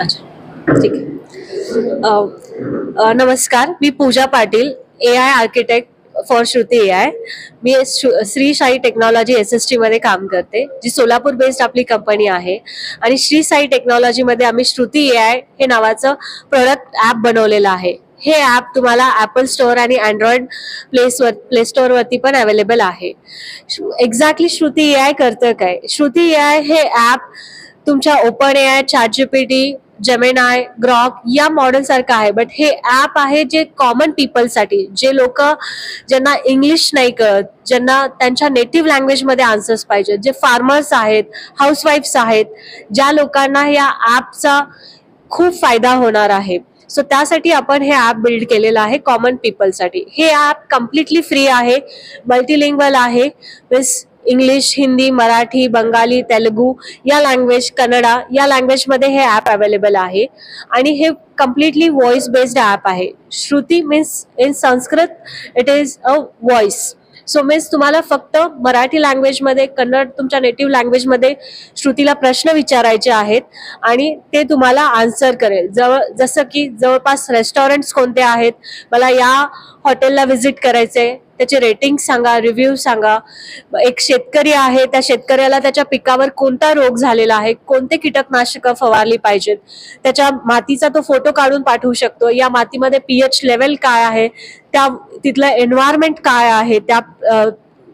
ठीक आहे. नमस्कार मी Pooja Patil A I architect for Shruti A I मी श्रु- Shri Sai technology S S टीमध्ये काम करते जी सोलापूर बेस्ड आपली कंपनी आहे. आणि श्री साई टेक्नॉलॉजीमध्ये आम्ही श्रुती ए आय हे नावाचं प्रोडक्ट ॲप बनवलेलं आहे. हे ॲप तुम्हाला ॲपल स्टोअर आणि अँड्रॉइड प्लेसवर प्ले स्टोअरवरती पण अवेलेबल आहे. एक्झॅक्टली श्रुती ए आय करतं काय? श्रुती ए आय हे ॲप तुमच्या open A I chat GPT Gemini Grok या मॉडेल सारखं आहे. बट हे ॲप आहे जे कॉमन पीपलसाठी जे लोक ज्यांना इंग्लिश नाही कळत ज्यांना त्यांच्या नेटिव्ह लँग्वेजमध्ये आन्सर्स पाहिजेत. जे फार्मर्स आहेत हाऊसवाईफ्स आहेत ज्या लोकांना या ॲपचा खूप फायदा होणार आहे. सो त्यासाठी आपण हे ॲप बिल्ड केलेलं आहे कॉमन पीपलसाठी हे ॲप कम्प्लिटली फ्री आहे मल्टीलिंग्वल आहे मीन्स इंग्लिश हिंदी मराठी बंगाली तेलुगू या लँग्वेज कन्नडा या लँग्वेजमध्ये हे ॲप अवेलेबल आहे. आणि हे कम्प्लिटली व्हॉइस बेस्ड ॲप आहे. Shruti means in Sanskrit it is a voice so means तुम्हाला फक्त मराठी लँग्वेजमध्ये कन्नड तुमच्या नेटिव्ह लँग्वेजमध्ये श्रुतीला प्रश्न विचारायचे आहेत आणि ते तुम्हाला आन्सर करेल. जवळ जसं की जवळपास रेस्टॉरंट्स कोणते आहेत? मला या हॉटेलला व्हिजिट करायचे त्याचे रेटिंग सांगा रिव्ह्यू सांगा. एक शेतकरी आहे त्या शेतकऱ्याला त्याच्या पिकावर कोणता रोग झालेला आहे कोणते कीटकनाशकं फवारली पाहिजेत त्याच्या मातीचा तो फोटो काढून पाठवू शकतो. या मातीमध्ये पीएच लेवल काय आहे त्या तिथलं एन्व्हायरमेंट काय आहे त्या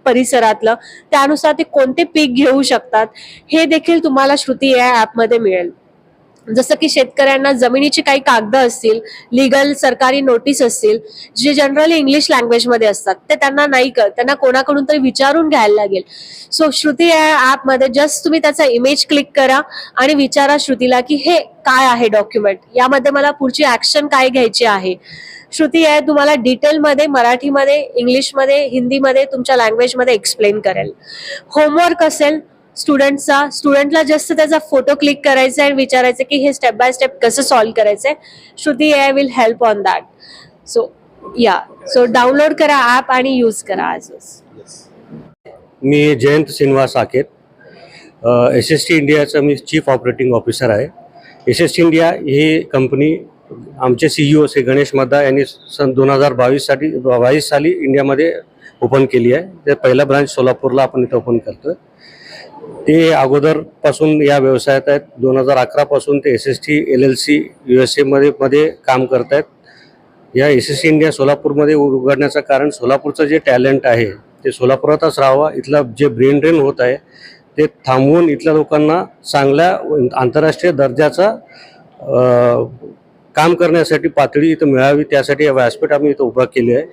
परिसरातलं त्यानुसार ते कोणते पीक घेऊ शकतात हे देखील तुम्हाला श्रुती या ॲपमध्ये मिळेल. जसं की शेतकऱ्यांना जमिनीची काही कागद असतील लिगल सरकारी नोटीस असतील जे जनरली इंग्लिश लँग्वेजमध्ये असतात ते त्यांना नाही कळत. त्यांना कोणाकडून तरी विचारून घ्यायला लागेल. सो श्रुती या ॲपमध्ये जस्ट तुम्ही त्याचा इमेज क्लिक करा आणि विचारा श्रुतीला की हे काय आहे डॉक्युमेंट यामध्ये मला पुढची ऍक्शन काय घ्यायची आहे? श्रुती आहे तुम्हाला डिटेलमध्ये मराठीमध्ये इंग्लिशमध्ये हिंदीमध्ये तुमच्या लँग्वेजमध्ये एक्सप्लेन करेल. होमवर्क असेल स्टुडंटचा स्टुडंटला जस्ट त्याचा फोटो क्लिक करायचा आहे आणि विचारायचं की हे स्टेप बाय स्टेप कसं सॉल्व्ह करायचंय. Shruti I will help on that so yeah so download करा ॲप आणि यूज करा आज मी Jayant Shrinivas Akhet S S T इंडियाचं मी चीफ ऑपरेटिंग ऑफिसर आहे. एस एस टी इंडिया ही कंपनी आमचे सी श्री गणेश मद्दा यांनी सन दोन हजार बावीससाठी बावीस साली इंडियामध्ये ओपन केली आहे. ते पहिला ब्रांच सोलापूरला आपण इथं ओपन करतो ते अगोदरपासून या व्यवसायात आहेत. दोन हजार अकरापासून ते S S T L L C U S एमध्ये मध्ये काम करत आहेत. या एस एस सी इंडिया सोलापूरमध्ये उघडण्याचं कारण सोलापूरचं जे टॅलेंट आहे ते सोलापुरातच राहावा. इथलं जे ब्रेन ड्रेन होत आहे ते थांबवून इथल्या लोकांना चांगल्या आंतरराष्ट्रीय दर्जाचा काम करण्यासाठी पातळी इथं मिळावी त्यासाठी या व्यासपीठ आम्ही इथं उभा केली आहे.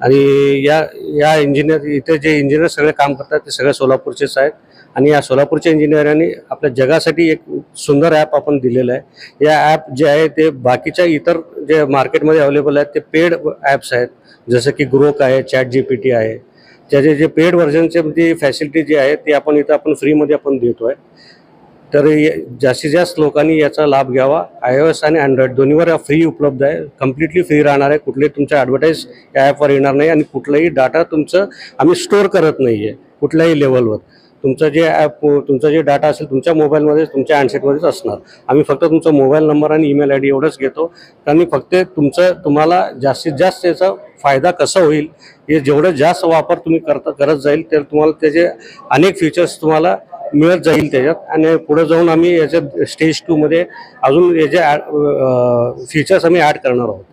आणि या या इंजिनियर इथे जे इंजिनियर सगळे काम करतात ते सगळे सोलापूरचेच आहेत. आणि या सोलापूरच्या इंजिनियरांनी आपल्या जगासाठी एक सुंदर ॲप आपण दिलेलं आहे. या ॲप जे आहे ते बाकीच्या इतर जे मार्केटमध्ये अवेलेबल आहेत ते पेड ॲप्स आहेत. जसं की ग्रोक आहे चॅट जी पी टी आहे. त्याचे जे पेड व्हर्जनचे जी फॅसिलिटी जी आहे ती आपण इथं आपण फ्रीमध्ये आपण देतो आहे तर जास्तीत जास्त लोकांनी याचा लाभ घ्यावा. आय ओ एस आणि अँड्रॉइड दोन्हीवर फ्री उपलब्ध आहे. कम्प्लिटली फ्री राहणार आहे. कुठले तुमच्या ॲडव्हर्टाईज या ॲपवर येणार नाही आणि कुठलाही डाटा तुमचं आम्ही स्टोअर करत नाही आहे कुठल्याही लेवलवर तुमचं जे ॲप तुमचा जे डाटा असेल तुमच्या मोबाईलमध्ये तुमच्या हँडसेटमध्येच असणार. आम्ही फक्त तुमचा मोबाईल नंबर आणि ईमेल आय डी एवढंच घेतो. आणि फक्त तुमचं तुम्हाला जास्तीत जास्त याचा फायदा कसा होईल हे जेवढं जास्त वापर तुम्ही करता करत जाईल तर तुम्हाला त्याचे अनेक फीचर्स तुम्हाला मिळत जाईल त्याच्यात. आणि पुढे जाऊन आम्ही याच्या स्टेज टूमध्ये अजून याचे फीचर्स आम्ही ॲड करणार आहोत.